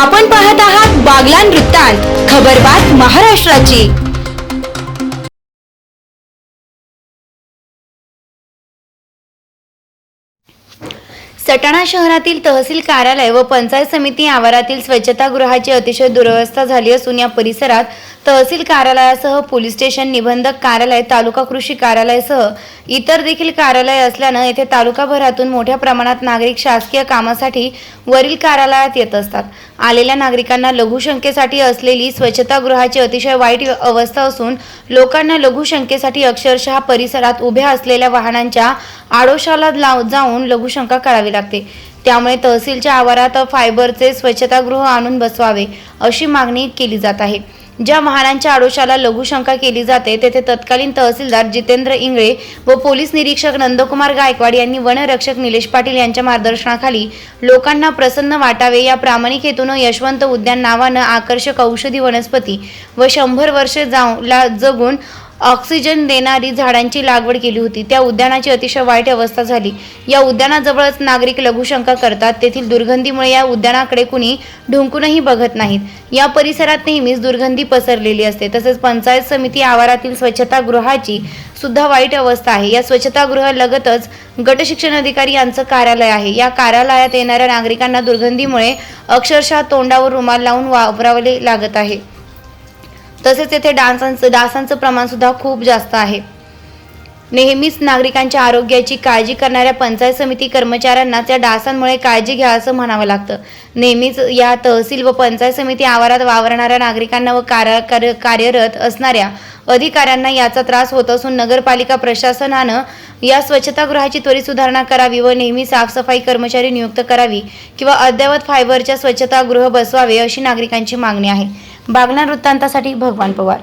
आपण पाहत आहात बागलान वृत्तांत खबरबात महाराष्ट्राची. सटाणा शहरातील तहसील कार्यालय व पंचायत समिती आवारातील स्वच्छतागृहाची अतिशय दुरवस्था झाली असून या परिसरात तहसील कार्यालयासह पोलीस स्टेशन निबंधक कार्यालय तालुका कृषी कार्यालयासह इतर देखील कार्यालय असल्यानं येथे तालुकाभरातून मोठ्या प्रमाणात नागरिक शासकीय कामासाठी वरील कार्यालयात येत असतात. आलेल्या नागरिकांना लघुशंकेसाठी असलेली स्वच्छतागृहाची अतिशय वाईट अवस्था असून लोकांना लघुशंकेसाठी अक्षरशः परिसरात उभ्या असलेल्या वाहनांच्या आडोशाला लाव जाऊन लघुशंका करावी लागते. त्यामुळे तहसीलच्या आवारात फायबरचे स्वच्छतागृह आणून बसवावे अशी मागणी केली जात आहे. ज्या वाहनांच्या आडोशाला लघुशंका केली जाते तेथे तत्कालीन तहसीलदार जितेंद्र इंगळे व पोलीस निरीक्षक नंदकुमार गायकवाड यांनी वनरक्षक निलेश पाटील यांच्या मार्गदर्शनाखाली लोकांना प्रसन्न वाटावे या प्रामाणिक हेतून यशवंत उद्यान नावानं आकर्षक औषधी वनस्पती व शंभर वर्षे जाऊला जगून ऑक्सिजन देणारी झाडांची लागवड केली होती. त्या उद्यानाची अतिशय वाईट अवस्था झाली. या उद्यानाजवळच नागरिक लघुशंका करतात. तेथील दुर्गंधीमुळे या उद्यानाकडे कुणी ढुंकूनही बघत नाहीत. या परिसरात नेहमीच दुर्गंधी पसरलेली असते. तसेच पंचायत समिती आवारातील स्वच्छतागृहाची सुद्धा वाईट अवस्था आहे. या स्वच्छतागृह लगतच गट शिक्षण अधिकारी यांचं कार्यालय आहे. या कार्यालयात येणाऱ्या नागरिकांना दुर्गंधीमुळे अक्षरशः तोंडावर रुमाल लावून वापरावे लागत आहे. तसेच येथे डासांचं डासांचं प्रमाणसुद्धा खूप जास्त आहे. नेहमीच नागरिकांच्या आरोग्याची काळजी करणाऱ्या पंचायत समिती कर्मचाऱ्यांना त्या डासांमुळे काळजी घ्या असं म्हणावं लागतं. नेहमीच या तहसील व पंचायत समिती आवारात वावरणाऱ्या नागरिकांना व कार्य कार्य- कार्यरत असणाऱ्या अधिकाऱ्यांना याचा त्रास होत असून नगरपालिका प्रशासनानं या स्वच्छतागृहाची त्वरित सुधारणा करावी व नेहमी साफसफाई कर्मचारी नियुक्त करावी किंवा अद्ययावत फायबरच्या स्वच्छतागृह बसवावे अशी नागरिकांची मागणी आहे. बागना वृत्तांतासाठी भगवान पवार.